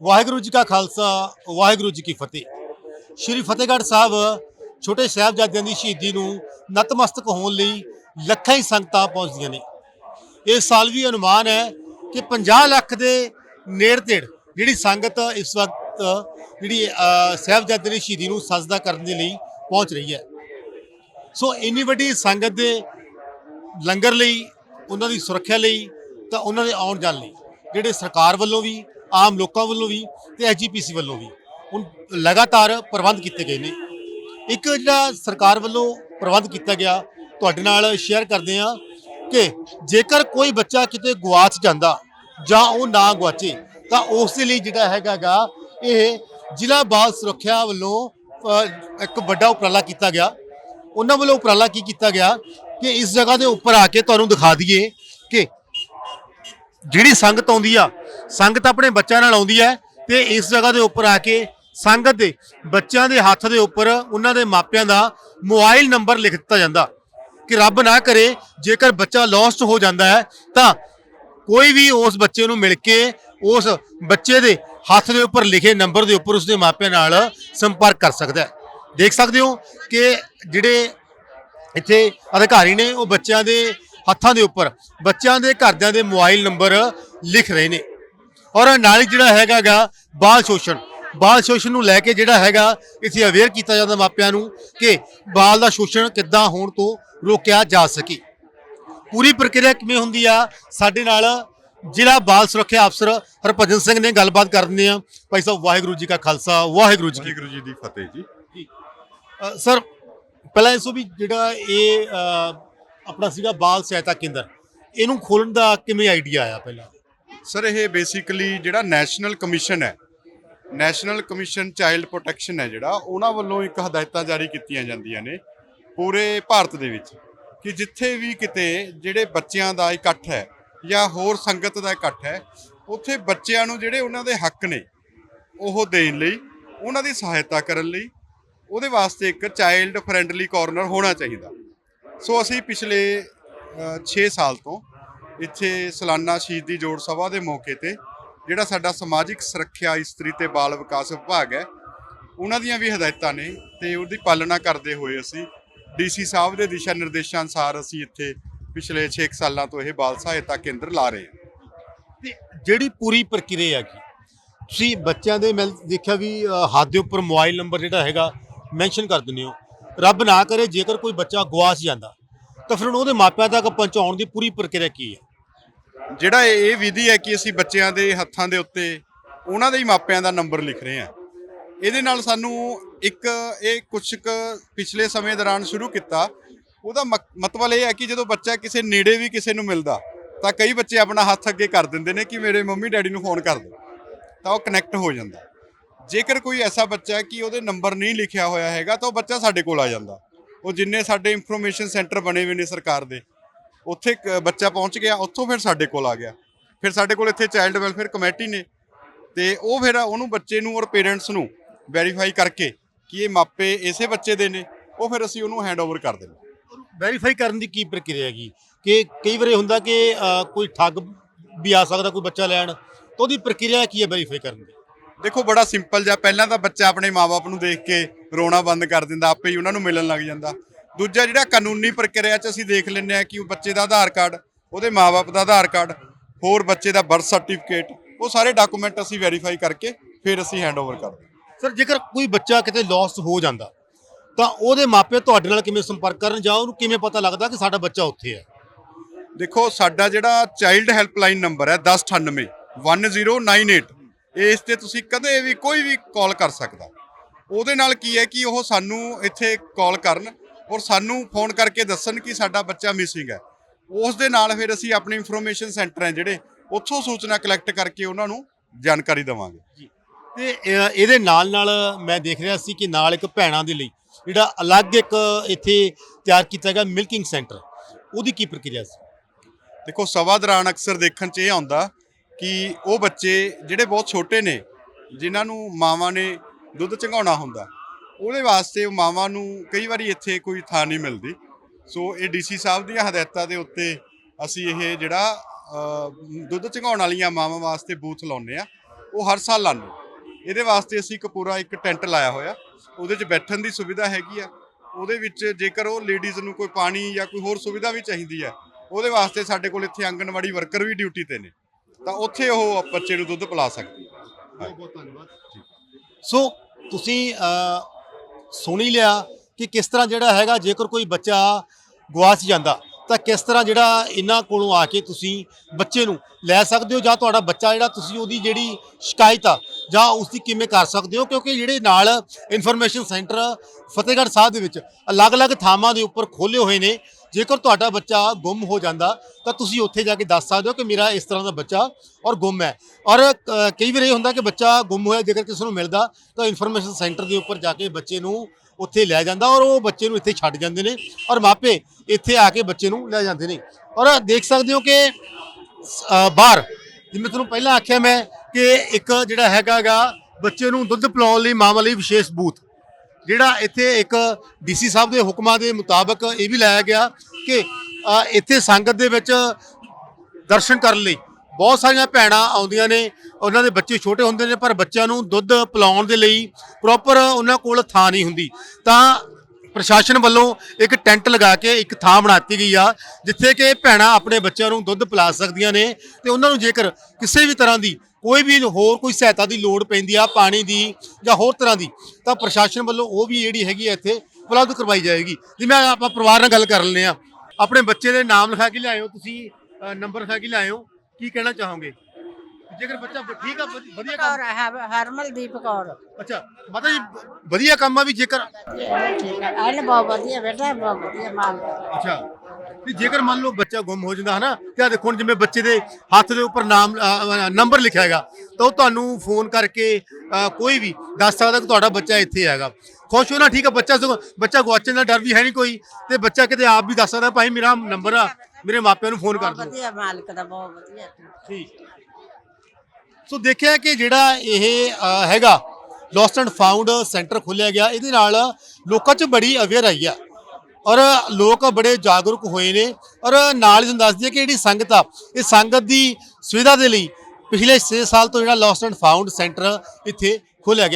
ਵਾਹਿਗੁਰੂ ਜੀ ਕਾ ਖਾਲਸਾ, ਵਾਹਿਗੁਰੂ ਜੀ ਕੀ ਫਤਿਹ। ਸ਼੍ਰੀ ਫਤਿਹਗੜ੍ਹ ਸਾਹਿਬ ਛੋਟੇ ਸਾਹਿਬਜ਼ਾਦਿਆਂ ਦੀ ਸ਼ਹੀਦੀ ਨੂੰ ਨਤਮਸਤਕ ਹੋਣ ਲਈ ਲੱਖਾਂ ਹੀ ਸੰਗਤਾਂ ਪਹੁੰਚਦੀਆਂ ਨੇ। ਇਸ ਸਾਲ ਵੀ ਅਨੁਮਾਨ ਹੈ ਕਿ 50 ਲੱਖ ਦੇ ਨੇੜ ਤੇੜ ਜਿਹੜੀ ਸੰਗਤ ਇਸ ਵਕਤ, ਜਿਹੜੀ ਸਾਹਿਬਜ਼ਾਦਿਆਂ ਦੀ ਸ਼ਹੀਦੀ ਨੂੰ ਸਜਦਾ ਕਰਨ ਦੇ ਲਈ ਪਹੁੰਚ ਰਹੀ ਹੈ। ਸੋ ਇੰਨੀ ਵੱਡੀ ਸੰਗਤ ਦੇ ਲੰਗਰ ਲਈ, ਉਹਨਾਂ ਦੀ ਸੁਰੱਖਿਆ ਲਈ, ਤਾਂ ਉਹਨਾਂ ਦੇ ਆਉਣ ਜਾਣ ਲਈ, ਜਿਹੜੇ ਸਰਕਾਰ ਵੱਲੋਂ ਵੀ ਆਮ ਲੋਕਾਂ ਵੱਲੋਂ ਵੀ ਤੇ ਐਜੀਪੀਸੀ ਵੱਲੋਂ ਵੀ। ਹੁਣ ਲਗਾਤਾਰ ਪ੍ਰਬੰਧ ਕੀਤੇ ਗਏ ਨੇ। ਇੱਕ ਜਿਹੜਾ ਸਰਕਾਰ ਵੱਲੋਂ ਪ੍ਰਬੰਧ ਕੀਤਾ ਗਿਆ, ਤੁਹਾਡੇ ਨਾਲ ਸ਼ੇਅਰ ਕਰਦੇ ਆ ਕਿ ਜੇਕਰ ਕੋਈ ਬੱਚਾ ਕਿਤੇ ਗਵਾਚ ਜਾਂਦਾ ਜਾਂ ਉਹ ਨਾ ਗਵਾਚੇ ਤਾਂ ਉਸ ਦੇ ਲਈ ਜਿਹੜਾ ਹੈਗਾਗਾ, ਇਹ ਜ਼ਿਲ੍ਹਾ ਬਾਲ ਸੁਰੱਖਿਆ ਵੱਲੋਂ ਇੱਕ ਵੱਡਾ ਉਪਰਾਲਾ ਕੀਤਾ ਗਿਆ। ਉਹਨਾਂ ਵੱਲੋਂ ਉਪਰਾਲਾ ਕੀ ਕੀਤਾ ਗਿਆ ਕਿ ਇਸ ਜਗ੍ਹਾ ਦੇ ਉੱਪਰ ਆ ਕੇ ਤੁਹਾਨੂੰ ਦਿਖਾ ਦਈਏ ਕਿ ਜਿਹੜੀ ਸੰਗਤ ਆਉਂਦੀ ਆ ਸੰਗਤ ਆਪਣੇ ਬੱਚਿਆਂ ਨਾਲ ਆਉਂਦੀ ਹੈ ਤੇ ਇਸ ਜਗ੍ਹਾ ਦੇ ਉੱਪਰ ਆ ਕੇ ਸੰਗਤ ਦੇ ਬੱਚਿਆਂ ਦੇ ਹੱਥ ਦੇ ਉੱਪਰ ਉਹਨਾਂ ਦੇ ਮਾਪਿਆਂ ਦਾ ਮੋਬਾਈਲ ਨੰਬਰ ਲਿਖ ਦਿੱਤਾ ਜਾਂਦਾ ਕਿ ਰੱਬ ਨਾ ਕਰੇ, ਜੇਕਰ ਬੱਚਾ ਲੌਸਟ ਹੋ ਜਾਂਦਾ ਹੈ, ਤਾਂ ਕੋਈ ਵੀ ਉਸ ਬੱਚੇ ਨੂੰ ਮਿਲ ਕੇ ਉਸ ਬੱਚੇ ਦੇ ਹੱਥ ਦੇ ਉੱਪਰ ਲਿਖੇ ਨੰਬਰ ਦੇ ਉੱਪਰ ਉਸਦੇ ਮਾਪਿਆਂ ਨਾਲ ਸੰਪਰਕ ਕਰ ਸਕਦਾ ਹੈ। ਦੇਖ ਸਕਦੇ ਹੋ ਕਿ ਜਿਹੜੇ ਇੱਥੇ ਅਧਿਕਾਰੀ ਨੇ ਉਹ ਬੱਚਿਆਂ ਦੇ ਹੱਥਾਂ ਦੇ ਉੱਪਰ, ਬੱਚਿਆਂ ਦੇ ਘਰਦਿਆਂ ਦੇ ਮੋਬਾਈਲ ਨੰਬਰ ਲਿਖ ਰਹੇ ਨੇ। ਔਰ ਨਾਲ ਹੀ ਜਿਹੜਾ ਹੈਗਾਗਾ ਬਾਲ ਸ਼ੋਸ਼ਣ। ਬਾਲ ਸ਼ੋਸ਼ਣ ਨੂੰ ਲੈ ਕੇ ਜਿਹੜਾ ਹੈਗਾ ਇੱਥੇ ਅਵੇਅਰ ਕੀਤਾ ਜਾਂਦਾ ਮਾਪਿਆਂ ਨੂੰ ਕਿ ਬਾਲ ਦਾ ਸ਼ੋਸ਼ਣ ਕਿੱਦਾਂ ਹੋਣ ਤੋਂ ਰੋਕਿਆ ਜਾ ਸਕੇ। ਪੂਰੀ ਪ੍ਰਕਿਰਿਆ ਕਿਵੇਂ ਹੁੰਦੀ ਆ? ਸਾਡੇ ਨਾਲ ਜ਼ਿਲ੍ਹਾ ਬਾਲ ਸੁਰੱਖਿਆ ਅਫਸਰ ਹਰਭਜਨ ਸਿੰਘ ਨੇ ਗੱਲਬਾਤ ਕਰ ਦਿੰਦੇ ਆ ਭਾਈ ਸਾਹਿਬ ਵਾਹਿਗੁਰੂ ਜੀ ਕਾ ਖਾਲਸਾ ਵਾਹਿਗੁਰੂ ਜੀ ਵਾਹਿਗੁਰੂ ਜੀ ਦੀ ਫਤਿਹ ਜੀ। ਸਰ ਪਹਿਲਾਂ ਇਸ ਵੀ ਜਿਹੜਾ ਇਹ ਆਪਣਾ ਸੀਗਾ ਬਾਲ ਸਹਾਇਤਾ ਕੇਂਦਰ ਇਹਨੂੰ ਖੋਲਣ ਦਾ ਕਿਵੇਂ ਆਈਡੀਆ ਆਇਆ ਪਹਿਲਾਂ? ਸਰ, ਇਹ ਬੇਸਿਕਲੀ ਜਿਹੜਾ ਨੈਸ਼ਨਲ ਕਮਿਸ਼ਨ ਹੈ ਨੈਸ਼ਨਲ ਕਮਿਸ਼ਨ ਚਾਈਲਡ ਪ੍ਰੋਟੈਕਸ਼ਨ ਹੈ ਜਿਹੜਾ, ਉਹਨਾਂ ਵੱਲੋਂ ਇੱਕ ਹਦਾਇਤਾਂ ਜਾਰੀ ਕੀਤੀਆਂ ਜਾਂਦੀਆਂ ਨੇ ਪੂਰੇ ਭਾਰਤ ਦੇ ਵਿੱਚ ਕਿ ਜਿੱਥੇ ਵੀ ਕਿਤੇ ਜਿਹੜੇ ਬੱਚਿਆਂ ਦਾ ਇਕੱਠ ਹੈ ਜਾਂ ਹੋਰ ਸੰਗਤ ਦਾ ਇਕੱਠ ਹੈ, ਉੱਥੇ ਬੱਚਿਆਂ ਨੂੰ ਜਿਹੜੇ ਉਹਨਾਂ ਦੇ ਹੱਕ ਨੇ ਉਹ ਦੇਣ ਲਈ, ਉਹਨਾਂ ਦੀ ਸਹਾਇਤਾ ਕਰਨ ਲਈ, ਉਹਦੇ ਵਾਸਤੇ ਇੱਕ ਚਾਈਲਡ ਫ੍ਰੈਂਡਲੀ ਕਾਰਨਰ ਹੋਣਾ ਚਾਹੀਦਾ। ਸੋ ਅਸੀਂ ਪਿਛਲੇ 6 ਸਾਲ ਤੋਂ ਇੱਥੇ ਸਾਲਾਨਾ ਸ਼ਹੀਦੀ ਜੋੜ ਸਭਾ ਦੇ ਮੌਕੇ ਤੇ ਜਿਹੜਾ ਸਾਡਾ ਸਮਾਜਿਕ ਸੁਰੱਖਿਆ ਇਸਤਰੀ ਤੇ ਬਾਲ ਵਿਕਾਸ ਵਿਭਾਗ ਹੈ, ਉਹਨਾਂ ਦੀਆਂ ਵੀ ਹਦਾਇਤਾਂ ਨੇ ਤੇ ਉਹਦੀ ਪਾਲਣਾ ਕਰਦੇ ਹੋਏ ਅਸੀਂ ਡੀਸੀ ਸਾਹਿਬ ਦੇ ਦਿਸ਼ਾ ਨਿਰਦੇਸ਼ਾਂ ਅਨੁਸਾਰ ਅਸੀਂ ਇੱਥੇ ਪਿਛਲੇ 6 ਸਾਲਾਂ ਤੋਂ ਇਹ ਬਾਲ ਸਹਾਇਤਾ ਕੇਂਦਰ ਲਾ ਰਹੇ ਹਾਂ। ਤੇ ਜਿਹੜੀ ਪੂਰੀ ਪ੍ਰਕਿਰਿਆ ਹੈਗੀ ਤੁਸੀਂ ਬੱਚਿਆਂ ਦੇ ਮੈਂ ਦੇਖਿਆ ਵੀ ਹੱਥ ਦੇ ਉੱਪਰ ਮੋਬਾਈਲ ਨੰਬਰ ਜਿਹੜਾ ਹੈਗਾ, ਮੈਂਸ਼ਨ ਕਰ ਦਿੰਦੇ ਹੋ। ਰੱਬ ਨਾ ਕਰੇ ਜੇਕਰ ਕੋਈ ਬੱਚਾ ਗਵਾਚ ਜਾਂਦਾ, ਤਾਂ ਫਿਰ ਉਹਦੇ ਮਾਪਿਆਂ ਤੱਕ ਪਹੁੰਚਾਉਣ ਦੀ ਪੂਰੀ ਪ੍ਰਕਿਰਿਆ ਕੀ ਹੈ? ਜਿਹੜਾ ਇਹ ਇਹ ਵਿਧੀ ਹੈ ਕਿ ਅਸੀਂ ਬੱਚਿਆਂ ਦੇ ਹੱਥਾਂ ਦੇ ਉੱਤੇ ਉਹਨਾਂ ਦੇ ਹੀ ਮਾਪਿਆਂ ਦਾ ਨੰਬਰ ਲਿਖ ਰਹੇ ਹਾਂ। ਇਹਦੇ ਨਾਲ ਸਾਨੂੰ ਇੱਕ ਇਹ ਕੁਝ ਕੁ ਪਿਛਲੇ ਸਮੇਂ ਦੌਰਾਨ ਸ਼ੁਰੂ ਕੀਤਾ। ਉਹਦਾ ਮਕ- ਮਤਲਬ ਇਹ ਹੈ ਕਿ ਜਦੋਂ ਬੱਚਾ ਕਿਸੇ ਨੇੜੇ ਵੀ ਕਿਸੇ ਨੂੰ ਮਿਲਦਾ, ਤਾਂ ਕਈ ਬੱਚੇ ਆਪਣਾ ਹੱਥ ਅੱਗੇ ਕਰ ਦਿੰਦੇ ਨੇ ਕਿ ਮੇਰੇ ਮੰਮੀ ਡੈਡੀ ਨੂੰ ਫੋਨ ਕਰ ਦਿਓ, ਤਾਂ ਉਹ ਕਨੈਕਟ ਹੋ ਜਾਂਦਾ। ਜੇਕਰ ਕੋਈ ਐਸਾ ਬੱਚਾ ਕਿ ਉਹਦੇ ਨੰਬਰ ਨਹੀਂ ਲਿਖਿਆ ਹੋਇਆ ਹੈਗਾ, ਤਾਂ ਉਹ ਬੱਚਾ ਸਾਡੇ ਕੋਲ ਆ ਜਾਂਦਾ। ਉਹ ਜਿੰਨੇ ਸਾਡੇ ਇਨਫੋਰਮੇਸ਼ਨ ਸੈਂਟਰ ਬਣੇ ਹੋਏ ਨੇ ਸਰਕਾਰ ਦੇ ਉੱਥੇ ਬੱਚਾ ਪਹੁੰਚ ਗਿਆ ਉੱਥੋਂ ਫਿਰ ਸਾਡੇ ਕੋਲ ਆ ਗਿਆ। ਫਿਰ ਸਾਡੇ ਕੋਲ ਇੱਥੇ ਚਾਈਲਡ ਵੈਲਫੇਅਰ ਕਮੇਟੀ ਨੇ ਤੇ ਉਹ ਫਿਰ ਉਹਨੂੰ ਬੱਚੇ ਨੂੰ ਔਰ ਪੇਰੈਂਟਸ ਨੂੰ ਵੈਰੀਫਾਈ ਕਰਕੇ ਕਿ ਇਹ ਮਾਪੇ ਇਸੇ ਬੱਚੇ ਦੇ ਨੇ ਉਹ ਫਿਰ ਅਸੀਂ ਉਹਨੂੰ ਹੈਂਡਓਵਰ ਕਰ ਦਿੰਦੇ। ਵੈਰੀਫਾਈ ਕਰਨ ਦੀ ਕੀ ਪ੍ਰਕਿਰਿਆ ਹੈਗੀ? ਕਿ ਕਈ ਵਾਰੀ ਹੁੰਦਾ ਕਿ ਕੋਈ ਠੱਗ ਵੀ ਆ ਸਕਦਾ ਕੋਈ ਬੱਚਾ ਲੈਣ ਤਾਂ ਉਹਦੀ ਪ੍ਰਕਿਰਿਆ ਕੀ ਹੈ ਵੈਰੀਫਾਈ ਕਰਨ ਦੀ? ਦੇਖੋ ਬੜਾ ਸਿੰਪਲ ਜਿਹਾ ਪਹਿਲਾਂ ਤਾਂ ਬੱਚਾ ਆਪਣੇ ਮਾਪੇ ਨੂੰ ਦੇਖ ਕੇ ਰੋਣਾ ਬੰਦ ਕਰ ਦਿੰਦਾ ਆਪੇ ਹੀ ਉਹਨਾਂ ਨੂੰ ਮਿਲਣ ਲੱਗ ਜਾਂਦਾ। ਦੂਜਾ ਜਿਹੜਾ ਕਾਨੂੰਨੀ ਪ੍ਰਕਿਰਿਆ 'ਚ ਅਸੀਂ ਦੇਖ ਲੈਂਦੇ ਆ ਕਿ ਉਹ ਬੱਚੇ ਦਾ ਆਧਾਰ ਕਾਰਡ ਉਹਦੇ ਮਾਪੇ ਦਾ ਆਧਾਰ ਕਾਰਡ ਹੋਰ ਬੱਚੇ ਦਾ ਬਰਥ ਸਰਟੀਫਿਕੇਟ ਉਹ ਸਾਰੇ ਡਾਕੂਮੈਂਟ ਅਸੀਂ ਵੈਰੀਫਾਈ ਕਰਕੇ ਫਿਰ ਅਸੀਂ ਹੈਂਡਓਵਰ ਕਰਦੇ। ਸਰ ਜੇਕਰ ਕੋਈ ਬੱਚਾ ਕਿਤੇ ਲੌਸਟ ਹੋ ਜਾਂਦਾ ਤਾਂ ਉਹਦੇ ਮਾਪੇ ਤੁਹਾਡੇ ਨਾਲ ਕਿਵੇਂ ਸੰਪਰਕ ਕਰਨ ਜਾਂ ਉਹਨੂੰ ਕਿਵੇਂ ਪਤਾ ਲੱਗਦਾ ਕਿ ਸਾਡਾ ਬੱਚਾ ਉੱਥੇ ਹੈ? ਦੇਖੋ ਸਾਡਾ ਜਿਹੜਾ ਚਾਈਲਡ ਹੈਲਪਲਾਈਨ ਨੰਬਰ ਹੈ 1098 1098 ਇਸ ਤੇ ਤੁਸੀਂ ਕਦੇ ਵੀ ਕੋਈ ਵੀ ਕਾਲ ਕਰ ਸਕਦਾ। ਉਹਦੇ ਨਾਲ ਕੀ ਹੈ ਕਿ ਉਹ ਸਾਨੂੰ ਇੱਥੇ ਕਾਲ ਕਰਨ ਔਰ ਸਾਨੂੰ ਫੋਨ ਕਰਕੇ ਦੱਸਣ ਕਿ ਸਾਡਾ ਬੱਚਾ ਮਿਸਿੰਗ ਹੈ। ਉਸ ਦੇ ਨਾਲ ਫਿਰ ਅਸੀਂ ਆਪਣੇ ਇਨਫੋਰਮੇਸ਼ਨ ਸੈਂਟਰ ਹੈ ਜਿਹੜੇ ਉੱਥੋਂ ਸੂਚਨਾ ਕਲੈਕਟ ਕਰਕੇ ਉਹਨਾਂ ਨੂੰ ਜਾਣਕਾਰੀ ਦੇਵਾਂਗੇ। ਤੇ ਅ, ਇਹਦੇ ਨਾਲ ਨਾਲ ਮੈਂ ਦੇਖ ਰਿਹਾ ਸੀ ਕਿ ਨਾਲ ਇੱਕ ਭੈਣਾਂ ਦੇ ਲਈ ਜਿਹੜਾ ਅਲੱਗ ਇੱਕ ਇੱਥੇ ਤਿਆਰ ਕੀਤਾ ਗਿਆ ਮਿਲਕਿੰਗ ਸੈਂਟਰ ਉਹਦੀ ਕੀ ਪ੍ਰਕਿਰਿਆ ਸੀ? ਦੇਖੋ ਸਭਾ ਦੌਰਾਨ ਅਕਸਰ ਦੇਖਣ 'ਚ ਇਹ ਆਉਂਦਾ ਕਿ ਉਹ ਬੱਚੇ ਜਿਹੜੇ ਬਹੁਤ ਛੋਟੇ ਨੇ ਜਿਨ੍ਹਾਂ ਨੂੰ ਮਾਵਾਂ ਨੇ ਦੁੱਧ ਚੰਗਾਉਣਾ ਹੁੰਦਾ ਉਹਦੇ ਵਾਸਤੇ ਮਾਵਾਂ ਨੂੰ ਕਈ ਵਾਰੀ ਇੱਥੇ ਕੋਈ ਥਾਂ ਨਹੀਂ ਮਿਲਦੀ। ਸੋ ਇਹ ਡੀਸੀ ਸਾਹਿਬ ਦੀਆਂ ਹਦਾਇਤਾਂ ਦੇ ਉੱਤੇ ਅਸੀਂ ਇਹ ਜਿਹੜਾ ਦੁੱਧ ਚੰਗਾਉਣ ਵਾਲੀਆਂ ਮਾਵਾਂ ਵਾਸਤੇ ਬੂਥ ਲਾਉਂਦੇ ਆ ਉਹ ਹਰ ਸਾਲ ਲਾਉਂਦੇ ਇਹਦੇ ਵਾਸਤੇ ਅਸੀਂ ਇੱਕ ਪੂਰਾ ਇੱਕ ਟੈਂਟ ਲਾਇਆ ਹੋਇਆ। ਉਹਦੇ 'ਚ ਬੈਠਣ ਦੀ ਸੁਵਿਧਾ ਹੈਗੀ ਆ। ਉਹਦੇ ਵਿੱਚ ਜੇਕਰ ਉਹ ਲੇਡੀਜ਼ ਨੂੰ ਕੋਈ ਪਾਣੀ ਜਾਂ ਕੋਈ ਹੋਰ ਸੁਵਿਧਾ ਵੀ ਚਾਹੀਦੀ ਹੈ ਉਹਦੇ ਵਾਸਤੇ ਸਾਡੇ ਕੋਲ ਇੱਥੇ ਆਂਗਣਵਾੜੀ ਵਰਕਰ ਵੀ ਡਿਊਟੀ ਤੇ ਨੇ। ਤਾਂ ਉੱਥੇ ਉਹ ਬੱਚੇ ਨੂੰ ਦੁੱਧ ਪਿਲਾ ਸਕਦੀ ਹੈ ਬਹੁਤ ਬਹੁਤ ਧੰਨਵਾਦ। ਸੋ ਤੁਸੀਂ ਸੁਣ ਹੀ ਲਿਆ ਕਿ ਕਿਸ ਤਰ੍ਹਾਂ ਜਿਹੜਾ ਹੈਗਾ, ਜੇਕਰ ਕੋਈ ਬੱਚਾ ਗਵਾਚ ਜਾਂਦਾ, ਤਾਂ ਕਿਸ ਤਰ੍ਹਾਂ ਜਿਹੜਾ ਇਹਨਾਂ ਕੋਲੋਂ ਆ ਕੇ ਤੁਸੀਂ ਬੱਚੇ ਨੂੰ ਲੈ ਸਕਦੇ ਹੋ? ਜਾਂ ਤੁਹਾਡਾ ਬੱਚਾ ਜਿਹੜਾ, ਤੁਸੀਂ ਉਹਦੀ ਜਿਹੜੀ ਸ਼ਿਕਾਇਤ ਆ, ਜਾਂ ਉਸ ਦੀ ਕਿਵੇਂ ਕਰ ਸਕਦੇ ਹੋ? ਕਿਉਂਕਿ ਜਿਹੜੇ ਨਾਲ ਇਨਫੋਰਮੇਸ਼ਨ ਸੈਂਟਰ ਫਤਿਹਗੜ੍ਹ ਸਾਹਿਬ ਦੇ ਵਿੱਚ ਅਲੱਗ-ਅਲੱਗ ਥਾਵਾਂ ਦੇ ਉੱਪਰ ਖੋਲੇ ਹੋਏ ਨੇ ਜੇਕਰ ਤੁਹਾਡਾ ਬੱਚਾ ਗੁੰਮ ਹੋ ਜਾਂਦਾ, ਤਾਂ ਤੁਸੀਂ ਉੱਥੇ ਜਾ ਕੇ ਦੱਸ ਸਕਦੇ ਹੋ ਕਿ ਮੇਰਾ ਇਸ ਤਰ੍ਹਾਂ ਦਾ ਬੱਚਾ ਔਰ ਗੁੰਮ ਹੈ। ਔਰ ਕਈ ਵਾਰ ਇਹ ਹੁੰਦਾ ਕਿ ਬੱਚਾ ਗੁੰਮ ਹੋਇਆ, ਜੇਕਰ ਕਿਸੇ ਨੂੰ ਮਿਲਦਾ, ਤਾਂ ਇਨਫੋਰਮੇਸ਼ਨ ਸੈਂਟਰ ਦੇ ਉੱਪਰ ਜਾ ਕੇ ਬੱਚੇ ਨੂੰ ਉੱਥੇ ਲੈ ਜਾਂਦਾ ਔਰ ਉਹ ਬੱਚੇ ਨੂੰ ਇੱਥੇ ਛੱਡ ਜਾਂਦੇ ਨੇ ਔਰ ਮਾਪੇ ਇੱਥੇ ਆ ਕੇ ਬੱਚੇ ਨੂੰ ਲੈ ਜਾਂਦੇ ਨੇ। ਔਰ ਦੇਖ ਸਕਦੇ ਹੋ ਕਿ ਬਾਹਰ, ਜਿਵੇਂ ਤੁਹਾਨੂੰ ਪਹਿਲਾਂ ਆਖਿਆ ਮੈਂ ਕਿ ਇੱਕ ਜਿਹੜਾ ਹੈਗਾਗਾ ਬੱਚੇ ਨੂੰ ਦੁੱਧ ਪਿਲਾਉਣ ਲਈ, ਮਾਵਾਂ ਲਈ ਵਿਸ਼ੇਸ਼ ਬੂਥ। ਜਿਹੜਾ ਇੱਥੇ ਇੱਕ ਡੀਸੀ ਸਾਹਿਬ ਦੇ ਹੁਕਮਾਂ ਦੇ ਮੁਤਾਬਕ ਇਹ ਵੀ ਲਾਇਆ ਗਿਆ ਕਿ ਇੱਥੇ ਸੰਗਤ ਦੇ ਵਿੱਚ ਦਰਸ਼ਨ ਕਰਨ ਲਈ ਬਹੁਤ ਸਾਰੀਆਂ ਭੈਣਾਂ ਆਉਂਦੀਆਂ ਨੇ, ਉਹਨਾਂ ਦੇ ਬੱਚੇ ਛੋਟੇ ਹੁੰਦੇ ਨੇ, ਪਰ ਬੱਚਿਆਂ ਨੂੰ ਦੁੱਧ ਪਿਲਾਉਣ ਦੇ ਲਈ ਪ੍ਰੋਪਰ ਉਹਨਾਂ ਕੋਲ ਥਾਂ ਨਹੀਂ ਹੁੰਦੀ। ਤਾਂ ਪ੍ਰਸ਼ਾਸਨ ਵੱਲੋਂ ਇੱਕ ਟੈਂਟ ਲਗਾ ਕੇ ਇੱਕ ਥਾਂ ਬਣਾਤੀ ਗਈ ਆ, ਜਿੱਥੇ ਕਿ ਭੈਣਾਂ ਆਪਣੇ ਬੱਚਿਆਂ ਨੂੰ ਦੁੱਧ ਪਿਲਾ ਸਕਦੀਆਂ ਨੇ ਤੇ ਉਹਨਾਂ ਨੂੰ ਜੇਕਰ ਕਿਸੇ ਵੀ ਤਰ੍ਹਾਂ ਦੀ ਕੋਈ ਵੀ ਹੋਰ ਕੋਈ ਸਹਾਇਤਾ ਦੀ ਲੋੜ ਪੈਂਦੀ ਆ ਪਾਣੀ ਦੀ ਜਾਂ ਹੋਰ ਤਰ੍ਹਾਂ ਦੀ ਤਾਂ ਪ੍ਰਸ਼ਾਸਨ ਵੱਲੋਂ ਉਹ ਵੀ ਜਿਹੜੀ ਹੈਗੀ ਇੱਥੇ ਉਪਲਬਧ ਕਰਵਾਈ ਜਾਏਗੀ। ਜਿਵੇਂ ਆਪਾਂ ਪਰਿਵਾਰ ਨਾਲ ਗੱਲ ਕਰ ਲੈਂਦੇ ਆ। ਆਪਣੇ ਬੱਚੇ ਦੇ ਨਾਮ ਲਿਖਾ ਕੇ ਲਿਆਇਓ ਤੁਸੀਂ ਨੰਬਰ ਲਿਖਾ ਕੇ ਲਿਆਇਓ। ਕੀ ਕਹਿਣਾ ਚਾਹੋਗੇ? ਜੇਕਰ ਬੱਚਾ ਠੀਕ ਆ ਵਧ- ਵਧੀਆ ਕੰਮ ਕੌਰ ਹੈ ਹਰਮਲਦੀਪ ਕੌਰ। ਅੱਛਾ ਮਾਤਾ ਜੀ ਵਧੀਆ ਕੰਮ ਆ ਵੀ ਜੇਕਰ ਆਲੇ ਬਹੁਤ ਵਧੀਆ ਬੇਟਾ ਬਹੁਤ ਵਧੀਆ ਮਾਲ ਅੱਛਾ। ਤੇ ਜੇਕਰ ਮੰਨ ਲਓ ਬੱਚਾ ਗੁੰਮ ਹੋ ਜਾਂਦਾ ਹਨਾ ਤੇ ਆ ਦੇਖੋ ਹੁਣ ਜਿਵੇਂ ਬੱਚੇ ਦੇ ਹੱਥ ਦੇ ਉੱਪਰ ਨਾਮ ਨੰਬਰ ਲਿਖਿਆ ਹੈਗਾ ਤਾਂ ਉਹ ਤੁਹਾਨੂੰ ਫੋਨ ਕਰਕੇ ਕੋਈ ਵੀ ਦੱਸ ਸਕਦਾ ਕਿ ਤੁਹਾਡਾ ਬੱਚਾ ਇੱਥੇ ਹੈਗਾ। ਖੁਸ਼ ਹੋਣਾ ਠੀਕ ਆ ਬੱਚਾ ਬੱਚਾ ਗਵਾਚਣ ਦਾ ਡਰ ਵੀ ਹੈ ਨਹੀਂ ਕੋਈ ਤੇ ਬੱਚਾ ਕਿਤੇ ਆਪ ਵੀ ਦੱਸ ਸਕਦਾ ਭਾਈ ਮੇਰਾ ਨੰਬਰ ਆ ਮੇਰੇ ਮਾਪਿਆਂ ਨੂੰ ਫੋਨ ਕਰ ਦਿਓ। ਵਧੀਆ ਮਾਲਕ ਦਾ ਬਹੁਤ ਵਧੀਆ। ਠੀਕ। ਸੋ ਦੇਖਿਆ ਕਿ ਜਿਹੜਾ ਇਹ ਹੈਗਾ ਲੋਸਟ ਐਂਡ ਫਾਊਂਡ ਸੈਂਟਰ ਖੋਲਿਆ ਗਿਆ ਇਹਦੇ ਨਾਲ ਲੋਕਾਂ 'ਚ ਬੜੀ ਅਵੇਅਰ ਆਈ ਆ। ਔਰ ਲੋਕ ਬੜੇ ਜਾਗਰੂਕ ਹੋਏ ਨੇ ਔਰ ਨਾਲ ਹੀ ਤੁਹਾਨੂੰ ਦੱਸ ਦਈਏ ਕਿ ਜਿਹੜੀ ਸੰਗਤ ਆ, ਇਹ ਸੰਗਤ ਦੀ ਸੁਵਿਧਾ ਦੇ ਲਈ ਪਿਛਲੇ 6 ਸਾਲ ਤੋਂ ਜਿਹੜਾ ਲੋਸਟ ਐਂਡ ਫਾਊਂਡ ਸੈਂਟਰ ਇੱਥੇ ਖੋਲਿਆ ਗਿਆ।